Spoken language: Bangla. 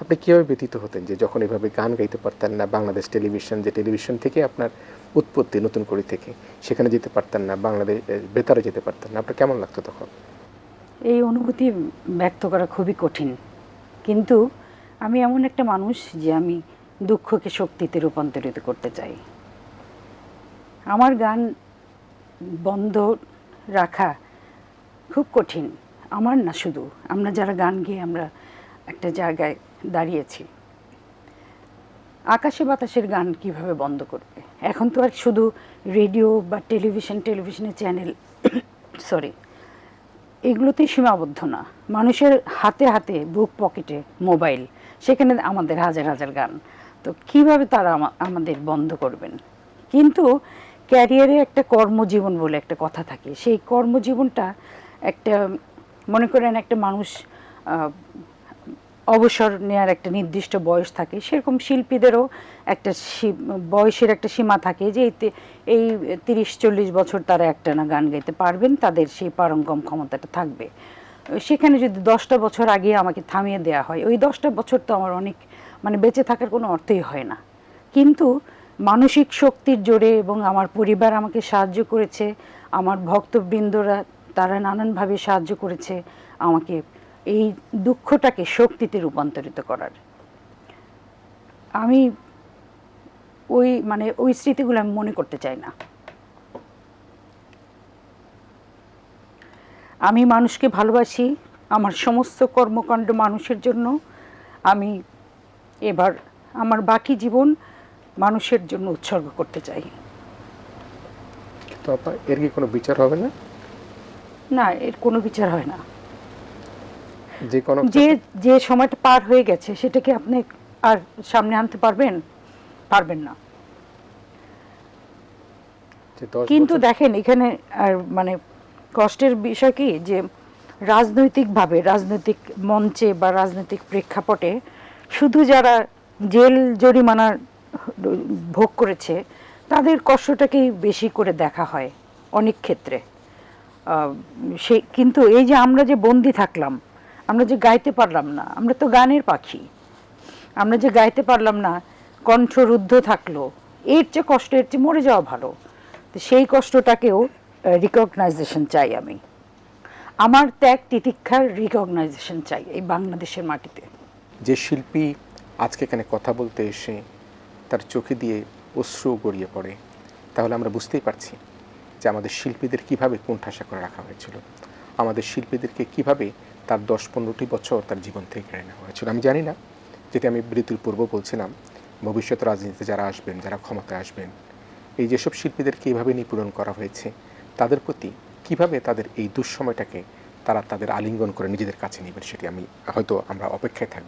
আপনি কীভাবে ব্যতীত হতেন যে যখন এভাবে গান গাইতে পারতেন না, বাংলাদেশ টেলিভিশন, যে টেলিভিশন থেকে আপনার উৎপত্তি নতুন করে থেকে, সেখানে যেতে পারতেন না, বাংলাদেশ বেতারে যেতে পারতেন না, আপনার কেমন লাগতো তখন? এই অনুভূতি ব্যক্ত করা খুবই কঠিন। কিন্তু আমি এমন একটা মানুষ যে আমি দুঃখকে শক্তিতে রূপান্তরিত করতে চাই। আমার গান বন্ধ রাখা খুব কঠিন। আমার না শুধু, আমরা যারা গান গেয়ে আমরা একটা জায়গায় দাঁড়িয়েছি। আকাশে বাতাসের গান কীভাবে বন্ধ করবে? এখন তো আর শুধু রেডিও বা টেলিভিশন, টেলিভিশনের চ্যানেল সরি এগুলোতেই সীমাবদ্ধ না। মানুষের হাতে হাতে বুক পকেটে মোবাইল, সেখানে আমাদের হাজার হাজার গান। তো কীভাবে তারা আমাদের বন্ধ করবেন? কিন্তু ক্যারিয়ারে একটা কর্মজীবন বলে একটা কথা থাকে। সেই কর্মজীবনটা একটা, মনে করেন একটা মানুষ অবসর নেওয়ার একটা নির্দিষ্ট বয়স থাকে। সেরকম শিল্পীদেরও একটা বয়সের একটা সীমা থাকে যে এই তিরিশ, চল্লিশ বছর তারা একটা না গান গাইতে পারবেন, তাদের সেই পারঙ্গম ক্ষমতাটা থাকবে। সেখানে যদি দশটা বছর আগে আমাকে থামিয়ে দেওয়া হয়, ওই দশটা বছর তো আমার অনেক মানে বেঁচে থাকার কোনো অর্থই হয় না। কিন্তু মানসিক শক্তির জোরে এবং আমার পরিবার আমাকে সাহায্য করেছে, আমার ভক্তবৃন্দরা তারা নানানভাবে সাহায্য করেছে, আমাকে এই দুঃখটাকে শক্তিতে রূপান্তরিত করার। আমি ওই মানে ওই স্মৃতিগুলো আমি মনে করতে চাই না। আমি মানুষকে ভালোবাসি আমার সমস্ত কর্মকাণ্ড মানুষের জন্য। আমি এবার আমার বাকি জীবন মানুষের জন্য উৎসর্গ করতে চাই। তো আপনার এর কি কোনো বিচার হবে না? না এর কোনো বিচার হয় না। যে কোনো যে যে সময়টা পার হয়ে গেছে সেটাকে আপনি আর সামনে আনতে পারবেন পারবেন না। কিন্তু দেখেন এখানে আর মানে কষ্টের বিষয় কি? যে রাজনৈতিকভাবে রাজনৈতিক মঞ্চে বা রাজনৈতিক প্রেক্ষাপটে শুধু যারা জেল জরিমানার ভোগ করেছে তাদের কষ্টটাকেই বেশি করে দেখা হয় অনেক ক্ষেত্রে। সে কিন্তু এই যে আমরা যে বন্দি থাকলাম আমরা যে গাইতে পারলাম না, আমরা তো গানের পাখি। আমরা যে গাইতে পারলাম না, কণ্ঠ রুদ্ধ থাকল, এর চেয়ে কষ্ট, এর চেয়ে মরে যাওয়া ভালো। তো সেই কষ্টটাকেও রিকগনাইজেশন চাই আমি। আমার ত্যাগ, তিতিক্ষার রিকগনাইজেশন চাই এই বাংলাদেশের মাটিতে। যে শিল্পী আজকে এখানে কথা বলতে এসে তার চোখে দিয়ে অশ্রু গড়িয়ে পড়ে, তাহলে আমরা বুঝতেই পারছি যে আমাদের শিল্পীদের কীভাবে কোণঠাসা করে রাখা হয়েছিল। আমাদের শিল্পীদেরকে কীভাবে তার দশ পনেরোটি বছর তার জীবন থেকে কেড়ে নেওয়া হয়েছিল। আমি জানি না, যেটি আমি বৃত্তির পূর্ব বলছিলাম। ভবিষ্যৎ রাজনীতিতে যারা আসবেন, যারা ক্ষমতায় আসবেন, এই যেসব শিল্পীদেরকে এইভাবে নিপূরণ করা হয়েছে, তাদের প্রতি কীভাবে তাদের এই দুঃসময়টাকে তারা তাদের আলিঙ্গন করে নিজেদের কাছে নেবেন, সেটি আমি হয়তো আমরা অপেক্ষায় থাকব।